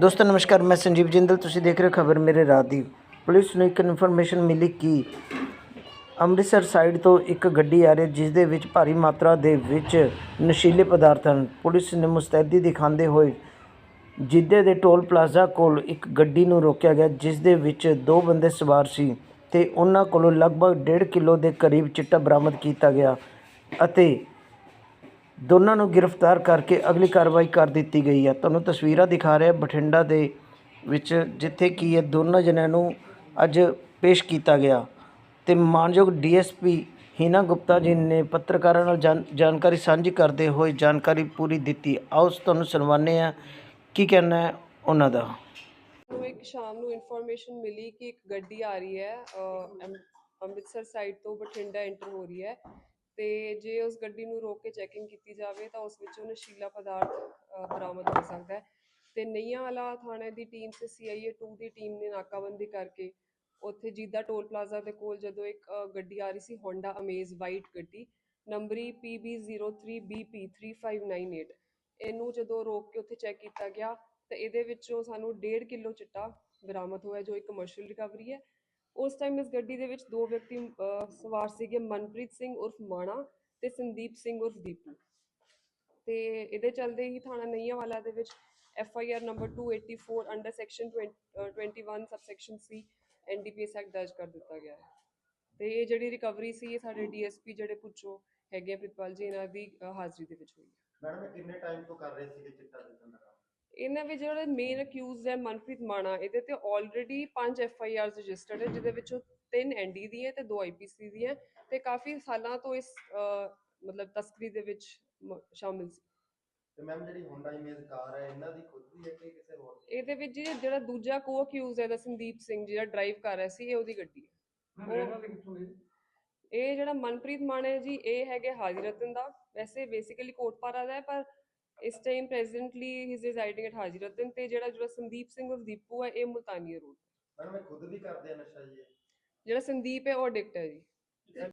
ਦੋਸਤੋ, ਨਮਸਕਾਰ, ਮੈਂ ਸੰਜੀਵ ਜਿੰਦਲ। ਤੁਸੀਂ ਦੇਖ ਰਹੇ ਹੋ ਖਬਰ ਮੇਰੇ ਰਾਤ ਦੀ। ਪੁਲਿਸ ਨੂੰ ਇੱਕ ਇਨਫੋਰਮੇਸ਼ਨ ਮਿਲੀ ਕਿ ਅੰਮ੍ਰਿਤਸਰ ਸਾਈਡ ਤੋਂ ਇੱਕ ਗੱਡੀ ਆ ਰਹੀ ਜਿਸ ਦੇ ਵਿੱਚ ਭਾਰੀ ਮਾਤਰਾ ਦੇ ਵਿੱਚ ਨਸ਼ੀਲੇ ਪਦਾਰਥ ਹਨ। ਪੁਲਿਸ ਨੇ ਮੁਸਤੈਦੀ ਦਿਖਾਉਂਦੇ ਹੋਏ ਜਿੱਦੇ ਦੇ ਟੋਲ ਪਲਾਜ਼ਾ ਕੋਲ ਇੱਕ ਗੱਡੀ ਨੂੰ ਰੋਕਿਆ ਗਿਆ ਜਿਸ ਦੇ ਵਿੱਚ ਦੋ ਬੰਦੇ ਸਵਾਰ ਸੀ ਤੇ ਉਹਨਾਂ ਕੋਲੋਂ ਲਗਭਗ 1.5 ਕਿਲੋ ਦੇ ਕਰੀਬ ਚਿੱਟਾ ਬਰਾਮਦ ਕੀਤਾ ਗਿਆ ਅਤੇ ਦੋਨਾਂ ਨੂੰ ਗ੍ਰਿਫਤਾਰ ਕਰਕੇ ਅਗਲੀ ਕਾਰਵਾਈ ਕਰ ਦਿੱਤੀ ਗਈ ਹੈ। ਤੁਹਾਨੂੰ ਤਸਵੀਰਾਂ ਦਿਖਾ ਰਿਹਾ ਬਠਿੰਡਾ ਦੇ ਵਿੱਚ, ਜਿੱਥੇ ਕੀ ਇਹ ਦੋਨਾਂ ਜਣਿਆਂ ਨੂੰ ਅੱਜ ਪੇਸ਼ ਕੀਤਾ ਗਿਆ। ਤੇ ਮਾਨਯੋਗ ਡੀਐਸਪੀ ਹੀਨਾ ਗੁਪਤਾ ਜੀ ਨੇ ਪੱਤਰਕਾਰਾਂ ਨਾਲ ਜਾਣ- ਜਾਣਕਾਰੀ ਸਾਂਝੀ ਕਰਦੇ ਹੋਏ ਜਾਣਕਾਰੀ ਪੂਰੀ ਦਿੱਤੀ। ਆਓ ਤੁਹਾਨੂੰ ਸੁਣਵਾਉਂਦੇ ਆ ਕੀ ਕਹਿਣਾ ਹੈ ਉਹਨਾਂ ਦਾ? ਇੱਕ ਸ਼ਾਮ ਨੂੰ ਇਨਫੋਰਮੇਸ਼ਨ ਮਿਲੀ ਕਿ ਇੱਕ ਗੱਡੀ ਆ ਰਹੀ ਹੈ ਅੰਮ੍ਰਿਤਸਰ ਸਾਈਡ ਤੋਂ ਬਠਿੰਡਾ ਐਂਟਰ ਹੋ ਰਹੀ ਹੈ। ਤੇ ਜੇ ਉਸ ਗੱਡੀ ਨੂੰ ਰੋਕ ਕੇ ਚੈਕਿੰਗ ਕੀਤੀ ਜਾਵੇ ਤਾਂ ਉਸ ਵਿੱਚੋਂ ਨਸ਼ੀਲਾ ਪਦਾਰਥ ਬਰਾਮਦ ਹੋ ਸਕਦਾ ਹੈ। ਤੇ ਨਈਆਂ ਵਾਲਾ ਥਾਣੇ ਦੀ ਟੀਮ ਤੇ ਸੀਆਈਏ 2 ਦੀ ਟੀਮ ਨੇ ਨਾਕਾਬੰਦੀ ਕਰਕੇ ਉੱਥੇ ਜੀਦਾ ਟੋਲ ਪਲਾਜ਼ਾ ਦੇ ਕੋਲ ਜਦੋਂ ਇੱਕ ਗੱਡੀ ਆ ਰਹੀ ਸੀ ਹੋਂਡਾ ਅਮੇਜ਼ ਵਾਈਟ ਗੱਡੀ, ਨੰਬਰੀ PB03BP3598 ਇਹਨੂੰ ਜਦੋਂ ਰੋਕ ਕੇ ਉੱਥੇ ਚੈੱਕ ਕੀਤਾ ਗਿਆ ਤੇ ਇਹਦੇ ਵਿੱਚੋਂ ਸਾਨੂੰ 1.5 ਕਿਲੋ ਚਿੱਟਾ ਬਰਾਮਦ ਹੋਇਆ ਜੋ ਇੱਕ ਕਮਰਸ਼ੀਅਲ ਰਿਕਵਰੀ ਹੈ। ਉਸ ਟਾਈਮ ਇਸ ਗੱਡੀ ਦੇ ਵਿੱਚ ਦੋ ਵਿਅਕਤੀ ਅਹ, ਸਵਾਰ ਸੀਗੇ ਮਨਪ੍ਰੀਤ ਸਿੰਘ ਉਰਫ ਮਾਣਾ ਤੇ ਸੰਦੀਪ ਸਿੰਘ ਉਰਫ ਦੀਪੂ। ਤੇ ਇਹਦੇ ਚੱਲਦੇ ਹੀ ਥਾਣਾ ਨਈਆਂਵਾਲਾ ਦੇ ਵਿੱਚ F I R number 284 under section 21 subsection C NDPS act ਦਰਜ ਕਰ ਦਿੱਤਾ ਗਿਆ ਹੈ। ਤੇ ਇਹ ਜਿਹੜੀ ਰਿਕਵਰੀ ਸੀ ਇਹ ਸਾਡੇ ਡੀਐਸਪੀ ਜਿਹੜੇ ਪੁੱਛੋ ਹੈਗੇ ਆ ਪ੍ਰਿਤਪਾਲ ਜੀ ਇਹਨਾਂ ਦੀ ਅਹ, ਹਾਜ਼ਰੀ ਦੇ ਵਿੱਚ ਹੋਈ ਹੈ। ਮੈਡਮ ਇਹ ਕਿੰਨੇ ਟਾਈਮ ਤੋਂ ਕਰ ਰਹੇ ਸੀਗੇ ਚਿੱਟਾ ਵੇਚਣ ਦਾ ਕੰਮ ਇਹਨਾਂ ਵਿੱਚ ਜਿਹੜੇ ਮੇਨ ਅਕਿਊਜ਼ਡ ਹੈ ਮਨਪ੍ਰੀਤ ਮਾਣਾ ਇਹਦੇ ਤੇ already 5 F I Rs registered ਹੈ ਜਿਹਦੇ ਵਿੱਚੋਂ 3 ਐਨਡੀ ਦੀ ਹੈ ਤੇ 2 ਆਈਪੀਸੀ ਦੀ ਹੈ ਤੇ ਕਾਫੀ ਸਾਲਾਂ ਤੋਂ ਇਸ ਮਤਲਬ ਤਸਕਰੀ ਦੇ ਵਿੱਚ ਸ਼ਾਮਿਲ ਸੀ। ਤੇ ਮੈਮ ਜਿਹੜੀ ਹੋਂਡਾ ਇਮੇਜ ਕਾਰ ਹੈ ਇਹਨਾਂ ਦੀ ਖੁਦ ਦੀ ਹੈ ਕਿ ਕਿਸੇ ਹੋਰ ਦੀ? ਇਹਦੇ ਵਿੱਚ ਜੀ ਜਿਹੜਾ ਦੂਜਾ ਕੋ ਅਕਿਊਜ਼ ਹੈ ਦਾ ਸੰਦੀਪ ਸਿੰਘ ਜਿਹੜਾ ਡਰਾਈਵ ਕਰ ਰਿਹਾ ਸੀ ਇਹ ਉਹਦੀ ਗੱਡੀ ਹੈ। ਉਹ- ਇਹ ਜਿਹੜਾ ਮਨਪ੍ਰੀਤ ਮਾਣਾ ਜੀ ਇਹ ਹੈਗੇ ਰਤਨ ਦਾ। ਵੈਸੇ ਬੇਸਿਕਲੀ ਕੋਟਪਾਰਾ ਦਾ ਹੈ ਪਰ ਇਸ time presently he is residing at Hazar Ratan ਤੇ ਜਿਹੜਾ ਜਿਹੜਾ ਸੰਦੀਪ ਸਿੰਘ ਉਰਫ ਦੀਪੂ ਹੈ ਇਹ ਮੁਲਤਾਨੀਆ ਰੋਡ ਮੈਡਮ ਇਹ ਖੁਦ ਵੀ ਕਰਦੇ ਆ ਨਸ਼ਾ ਜੀ ਇਹ? ਜਿਹੜਾ ਸੰਦੀਪ ਹੈ ਉਹ ਐਡਿਕਟ ਹੈ ਜੀ